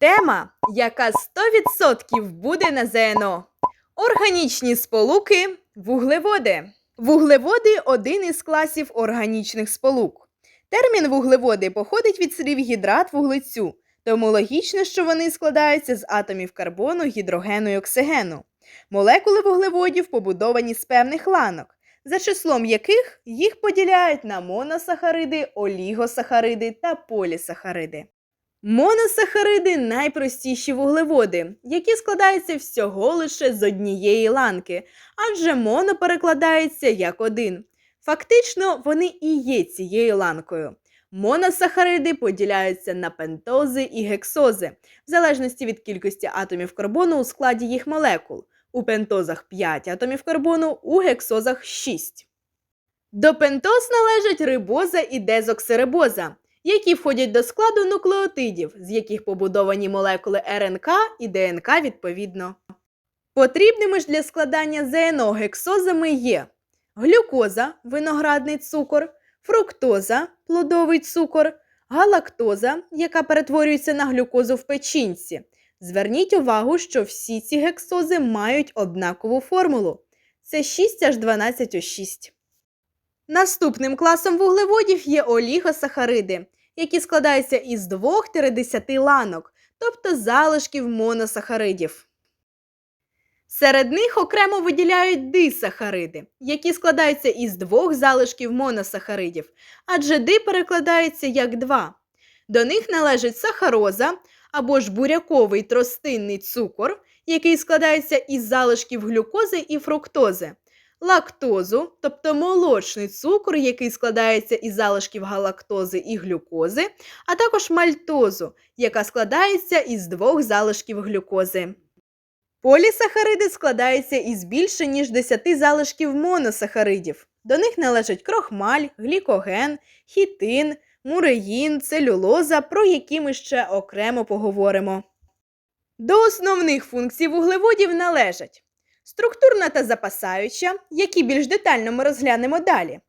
Тема, яка 100% буде на ЗНО. Органічні сполуки, вуглеводи. Вуглеводи один із класів органічних сполук. Термін вуглеводи походить від слів гідрат вуглецю, тому логічно, що вони складаються з атомів карбону, гідрогену і оксигену. Молекули вуглеводів побудовані з певних ланок, за числом яких їх поділяють на моносахариди, олігосахариди та полісахариди. Моносахариди найпростіші вуглеводи, які складаються всього лише з однієї ланки, адже моно перекладається як один. Фактично, вони і є цією ланкою. Моносахариди поділяються на пентози і гексози, в залежності від кількості атомів карбону у складі їх молекул. У пентозах 5 атомів карбону, у гексозах 6. До пентоз належать рибоза і дезоксирибоза, які входять до складу нуклеотидів, з яких побудовані молекули РНК і ДНК відповідно. Потрібними ж для складання ЗНО гексозами є глюкоза виноградний цукор, фруктоза плодовий цукор, галактоза, яка перетворюється на глюкозу в печінці. Зверніть увагу, що всі ці гексози мають однакову формулу. Це 6H12O6. Наступним класом вуглеводів є олігосахариди, які складаються із 2-10 ланок, тобто залишків моносахаридів. Серед них окремо виділяють дисахариди, які складаються із двох залишків моносахаридів, адже ди перекладається як два. До них належить сахароза або ж буряковий тростинний цукор, який складається із залишків глюкози і фруктози, лактозу, тобто молочний цукор, який складається із залишків галактози і глюкози, а також мальтозу, яка складається із двох залишків глюкози. Полісахариди складаються із більше ніж 10 залишків моносахаридів. До них належать крохмаль, глікоген, хітин, муреїн, целюлоза, про які ми ще окремо поговоримо. До основних функцій вуглеводів належать структурна та запасаюча, які більш детально ми розглянемо далі.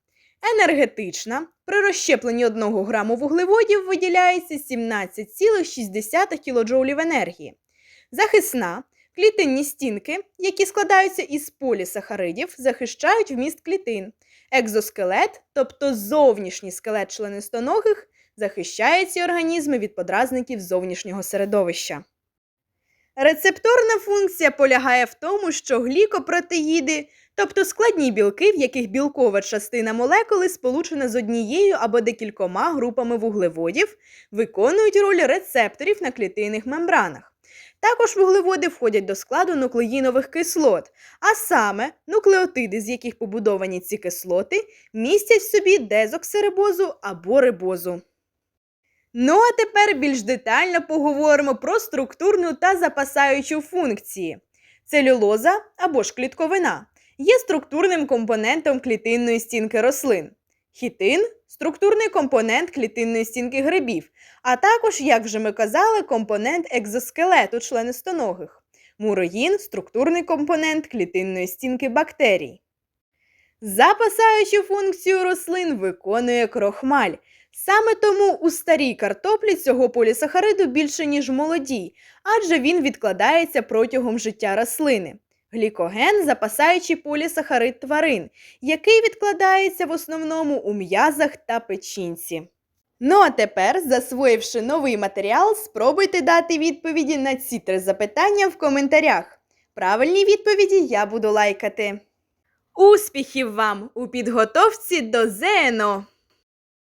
Енергетична. При розщепленні 1 граму вуглеводів виділяється 17,6 кілоджоулів енергії. Захисна. Клітинні стінки, які складаються із полісахаридів, захищають вміст клітин. Екзоскелет, тобто зовнішній скелет членистоногих, захищає ці організми від подразників зовнішнього середовища. Рецепторна функція полягає в тому, що глікопротеїди, тобто складні білки, в яких білкова частина молекули сполучена з однією або декількома групами вуглеводів, виконують роль рецепторів на клітинних мембранах. Також вуглеводи входять до складу нуклеїнових кислот, а саме нуклеотиди, з яких побудовані ці кислоти, містять в собі дезоксирибозу або рибозу. Ну а тепер більш детально поговоримо про структурну та запасаючу функції. Целюлоза або ж клітковина є структурним компонентом клітинної стінки рослин. Хітин структурний компонент клітинної стінки грибів, а також, як вже ми казали, компонент екзоскелету членистоногих. Муроїн структурний компонент клітинної стінки бактерій. Запасаючу функцію рослин виконує крохмаль. Саме тому у старій картоплі цього полісахариду більше, ніж в молодій, адже він відкладається протягом життя рослини. Глікоген запасаючий полісахарид тварин, який відкладається в основному у м'язах та печінці. Ну а тепер, засвоївши новий матеріал, спробуйте дати відповіді на ці три запитання в коментарях. Правильні відповіді я буду лайкати. Успіхів вам у підготовці до ЗНО!